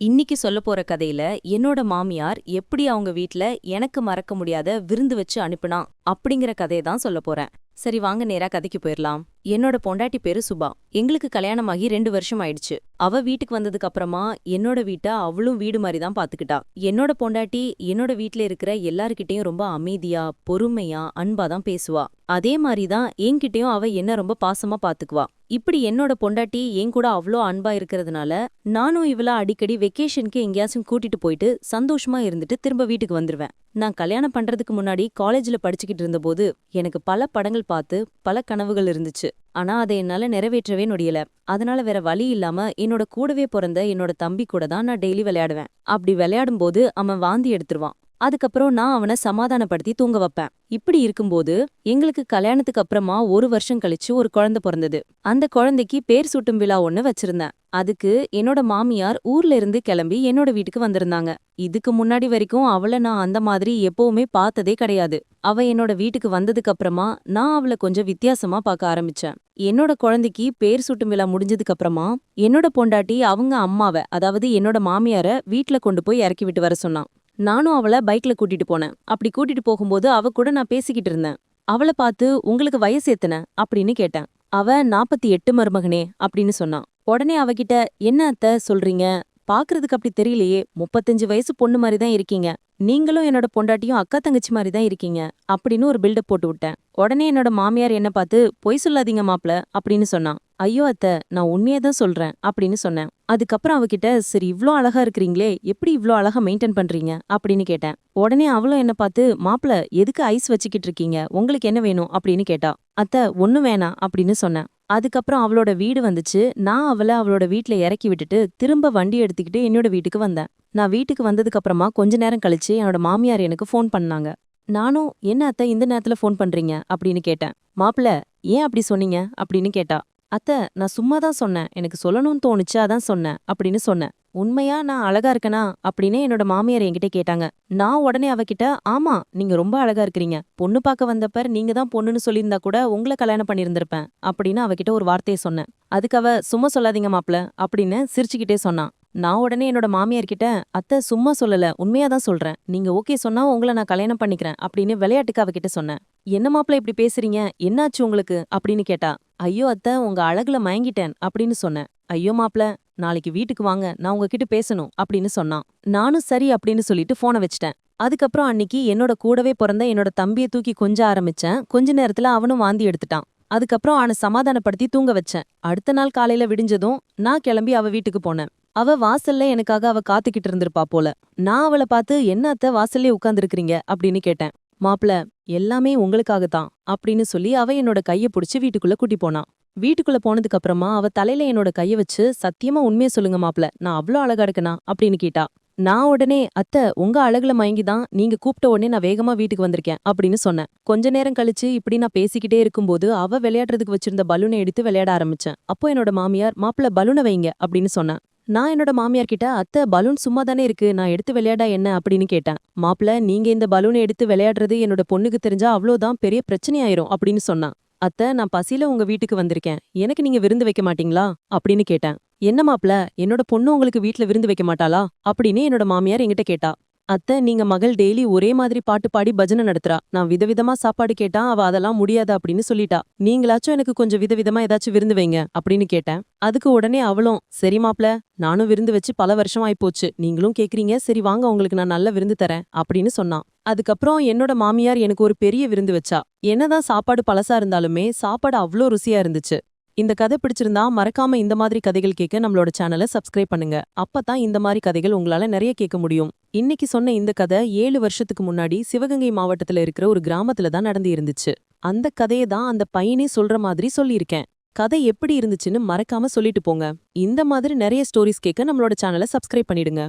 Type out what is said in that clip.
இன்னிக்கு சொல்ல போற கதையில என்னோட மாமியார் எப்படி அவங்க வீட்ல எனக்கு மறக்க முடியாத விருந்து வச்சு அனுப்புனா அப்படிங்கிற கதையை தான் சொல்ல போறேன். சரி வாங்க நேரா கதைக்கு போயிடலாம் என்னோட பொண்டாட்டி பேரு சுபா. எங்களுக்கு கல்யாணமாகி ரெண்டு வருஷம் ஆயிடுச்சு. அவ வீட்டுக்கு வந்ததுக்கு அப்புறமா என்னோட வீட்டை அவளும் வீடு மாதிரி தான் பாத்துக்கிட்டா. என்னோட பொண்டாட்டி என்னோட வீட்ல இருக்கிற எல்லார்கிட்டயும் ரொம்ப அமைதியா பொறுமையா அன்பா தான் பேசுவா. அதே மாதிரி தான் என்கிட்டயும் அவ என்ன ரொம்ப பாசமா பாத்துக்குவா. இப்படி என்னோட பொண்டாட்டி என் கூட அவ்ளோ அன்பா இருக்கிறதுனால நானும் இவள அடிக்கடி வெக்கேஷனுக்கு எங்கேயாச்சும் கூட்டிட்டு போயிட்டு சந்தோஷமா இருந்துட்டு திரும்ப வீட்டுக்கு வந்துருவேன். நான் கல்யாணம் பண்றதுக்கு முன்னாடி காலேஜ்ல படிச்சுக்கிட்டு இருந்தபோது எனக்கு பல படங்கள் பார்த்து பல கனவுகள் இருந்துச்சு. ஆனா அதை என்னால நிறைவேற்றவே முடியல. அதனால வேற வழி இல்லாம என்னோட கூடவே பிறந்த என்னோட தம்பி கூட தான் நான் டெய்லி விளையாடுவேன். அப்படி விளையாடும் போது அவன் வாந்தி எடுத்துருவான். அதுக்கப்புறம் நான் அவனை சமாதானப்படுத்தி தூங்க வைப்பேன். இப்படி இருக்கும்போது எங்களுக்கு கல்யாணத்துக்கு அப்புறமா ஒரு வருஷம் கழிச்சு ஒரு குழந்தை பிறந்தது. அந்த குழந்தைக்கு பேர் சூட்டும் விழா ஒன்னு வச்சிருந்தேன். அதுக்கு என்னோட மாமியார் ஊர்ல இருந்து கிளம்பி என்னோட வீட்டுக்கு வந்திருந்தாங்க. இதுக்கு முன்னாடி வரைக்கும் அவளை நான் அந்த மாதிரி எப்பவுமே பார்த்ததே கிடையாது. அவ என்னோட வீட்டுக்கு வந்ததுக்கு அப்புறமா நான் அவளை கொஞ்சம் வித்தியாசமா பார்க்க ஆரம்பிச்சேன். என்னோட குழந்தைக்கு பேர் சூட்டும் விழா முடிஞ்சதுக்கு அப்புறமா என்னோட பொண்டாட்டி அவங்க அம்மாவை அதாவது என்னோட மாமியார வீட்ல கொண்டு போய் இறக்கி விட்டு வர சொன்னான். நானும் அவளை பைக்ல கூட்டிட்டு போனேன். அப்படி கூட்டிட்டு போகும்போது அவ கூட நான் பேசிக்கிட்டு இருந்தேன். அவளை பார்த்து உங்களுக்கு வயசு எத்தனை? அப்படின்னு கேட்டேன். அவ நாப்பத்தி எட்டு மருமகனே அப்படின்னு சொன்னான். உடனே அவகிட்ட என்ன அத்த சொல்றீங்க? பாக்குறதுக்கு அப்படி தெரியலையே. முப்பத்தஞ்சு வயசு பொண்ணு மாதிரி தான் இருக்கீங்க. நீங்களும் என்னோட பொண்டாட்டியும் அக்கா தங்கச்சி மாதிரி தான் இருக்கீங்க. அப்படின்னு ஒரு பில்டப் போட்டு விட்டேன். உடனே என்னோட மாமியார் என்ன பார்த்து பொய் சொல்லாதீங்க மாப்ள அப்படின்னு சொன்னான். ஐயோ அத்தை நான் உண்மையை தான் சொல்றேன் அப்படின்னு சொன்னேன். அதுக்கப்புறம் அவகிட்ட சரி இவ்ளோ அழகா இருக்கிறீங்களே எப்படி இவ்ளோ அழகா மெயின்டைன் பண்றீங்க? அப்படின்னு கேட்டேன். உடனே அவளும் என்ன பார்த்து மாப்பிள எதுக்கு ஐஸ் வச்சுக்கிட்டு இருக்கீங்க? உங்களுக்கு என்ன வேணும்? அப்படின்னு கேட்டா அத்தை ஒண்ணு வேணாம் அப்படின்னு சொன்னேன். அதுக்கப்புறம் அவளோட வீடு வந்துச்சு. நான் அவளை அவளோட வீட்டில் இறக்கி விட்டுட்டு திரும்ப வண்டி எடுத்துக்கிட்டு என்னோட வீட்டுக்கு வந்தேன். நான் வீட்டுக்கு வந்ததுக்கப்புறமா கொஞ்ச நேரம் கழிச்சு என்னோட மாமியார் எனக்கு ஃபோன் பண்ணாங்க. நானும் என்ன அத்தை இந்த நேரத்தில் ஃபோன் பண்ணுறீங்க அப்படின்னு கேட்டேன். மாப்பிள ஏன் அப்படி சொன்னீங்க? அப்படின்னு கேட்டா. அத்தை நான் சும்மா தான் சொன்னேன். எனக்கு சொல்லணும்னு தோணுச்சு அதான் சொன்னேன் அப்படின்னு சொன்னேன். உண்மையா நான் அழகா இருக்கனா? அப்படின்னு என்னோட மாமியார் என்கிட்ட கேட்டாங்க. நான் உடனே அவகிட்ட ஆமா நீங்க ரொம்ப அழகா இருக்கிறீங்க. பொண்ணு பார்க்க வந்தப்ப நீங்க தான் பொண்ணுன்னு சொல்லியிருந்தா கூட உங்களை கல்யாணம் பண்ணியிருந்திருப்பேன் அப்படின்னு அவகிட்ட ஒரு வார்த்தையை சொன்னேன். அதுக்கு அவ சும்மா சொல்லாதீங்க மாப்ள அப்படின்னு சிரிச்சுக்கிட்டே சொன்னான். நான் உடனே என்னோட மாமியார் கிட்ட அத்தை சும்மா சொல்லல. உண்மையா தான் சொல்றேன். நீங்க ஓகே சொன்னா உங்களை நான் கல்யாணம் பண்ணிக்கிறேன் அப்படின்னு விளையாட்டுக்கு அவகிட்ட சொன்னேன். என்ன மாப்பிள இப்படி பேசுறீங்க? என்னாச்சு உங்களுக்கு? அப்படின்னு கேட்டா ஐயோ அத்தை உங்க அழகுல மயங்கிட்டேன் அப்படின்னு சொன்னேன். ஐயோ மாப்ள நாளைக்கு வீட்டுக்கு வாங்க நான் உங்ககிட்ட பேசணும் அப்படின்னு சொன்னான். நானும் சரி அப்படின்னு சொல்லிட்டு போனை வச்சிட்டேன். அதுக்கப்புறம் அன்னிக்கு என்னோட கூடவே பிறந்த என்னோட தம்பியை தூக்கி கொஞ்ச ஆரம்பிச்சேன். கொஞ்ச நேரத்துல அவனும் வாந்தி எடுத்துட்டான். அதுக்கப்புறம் அவனை சமாதானப்படுத்தி தூங்க வச்சேன். அடுத்த நாள் காலையில விடிஞ்சதும் நான் கிளம்பி அவ வீட்டுக்கு போனேன். அவ வாசல்ல எனக்காக அவ காத்துக்கிட்டு இருந்திருப்பா போல. நான் அவளை பார்த்து என்ன அத்தை வாசல்லே உட்கார்ந்துருக்கீங்க அப்படின்னு கேட்டேன். மாப்பிள எல்லாமே உங்களுக்காக தான் அப்படின்னு சொல்லி அவ என்னோட கைய புடிச்சு வீட்டுக்குள்ள கூட்டி போனான் வீட்டுக்குள்ள போனதுக்கு அப்புறமா அவ தலையில என்னோட கைய வச்சு சத்தியமா உண்மையை சொல்லுங்க மாப்பிள நான் அவ்ளோ அழகா இருக்கனா? அப்படின்னு கேட்டா நான் உடனே அத்தை உங்க அழகுல மயங்கி தான் நீங்க கூப்பிட்ட உடனே நான் வேகமா வீட்டுக்கு வந்திருக்கேன் அப்படின்னு சொன்னேன். கொஞ்ச நேரம் கழிச்சு இப்படி நான் பேசிக்கிட்டே இருக்கும்போது அவ விளையாடுறதுக்கு வச்சிருந்த பலூனை எடுத்து விளையாட ஆரம்பிச்சேன். அப்போ என்னோட மாமியார் மாப்பிள பலூனை வைங்க அப்படின்னு சொன்னேன். நான் என்னோட மாமியார் கிட்ட அத்தை பலூன் சும்மா தானே இருக்கு நான் எடுத்து விளையாடா என்ன? அப்படின்னு கேட்டேன். மாப்பிள நீங்க இந்த பலூனை எடுத்து விளையாடுறது என்னோட பொண்ணுக்கு தெரிஞ்சா அவ்வளோதான் பெரிய பிரச்சனையாயிரும் அப்படின்னு சொன்னான். அத்தை நான் பசியில உங்க வீட்டுக்கு வந்திருக்கேன். எனக்கு நீங்க விருந்து வைக்க மாட்டீங்களா? அப்படின்னு கேட்டேன். என்ன மாப்ள என்னோட பொண்ணு உங்களுக்கு வீட்ல விருந்து வைக்க மாட்டாளா? அப்படின்னு என்னோட மாமியார் என்கிட்ட கேட்டா. அத்தை நீங்க மகள் டெய்லி ஒரே மாதிரி பாட்டு பாடி பஜனை நடத்துறா. நான் விதவிதமா சாப்பாடு கேட்டா அவ அதெல்லாம் முடியாது அப்படின்னு சொல்லிட்டா. நீங்களாச்சும் எனக்கு கொஞ்சம் விதவிதமா ஏதாச்சும் விருந்து வைங்க அப்படின்னு கேட்டேன். அதுக்கு உடனே அவளும் சரி மாப்ள நானும் விருந்து வச்சு பல வருஷம் ஆயிப்போச்சு. நீங்களும் கேக்குறீங்க. சரி வாங்க உங்களுக்கு நான் நல்ல விருந்து தரேன் அப்படின்னு சொன்னான். அதுக்கப்புறம் என்னோட மாமியார் எனக்கு ஒரு பெரிய விருந்து வச்சா. என்னதான் சாப்பாடு பழசா இருந்தாலுமே சாப்பாடு அவ்ளோ ருசியா இருந்துச்சு. இந்த கதை பிடிச்சிருந்தா மறக்காம இந்த மாதிரி கதைகள் கேட்க நம்மளோட சேனலை சப்ஸ்கிரைப் பண்ணுங்க. அப்பதான் இந்த மாதிரி கதைகள் உங்களால நிறைய கேட்க முடியும். இன்னைக்கு சொன்ன இந்த கதை ஏழு வருஷத்துக்கு முன்னாடி சிவகங்கை மாவட்டத்துல இருக்கிற ஒரு கிராமத்துல தான் நடந்து இருந்துச்சு. அந்த கதையை தான் அந்த பையனே சொல்ற மாதிரி சொல்லியிருக்கேன். கதை எப்படி இருந்துச்சுன்னு மறக்காம சொல்லிட்டு போங்க. இந்த மாதிரி நிறைய ஸ்டோரிஸ் கேட்க நம்மளோட சேனலை சப்ஸ்கிரைப் பண்ணிடுங்க.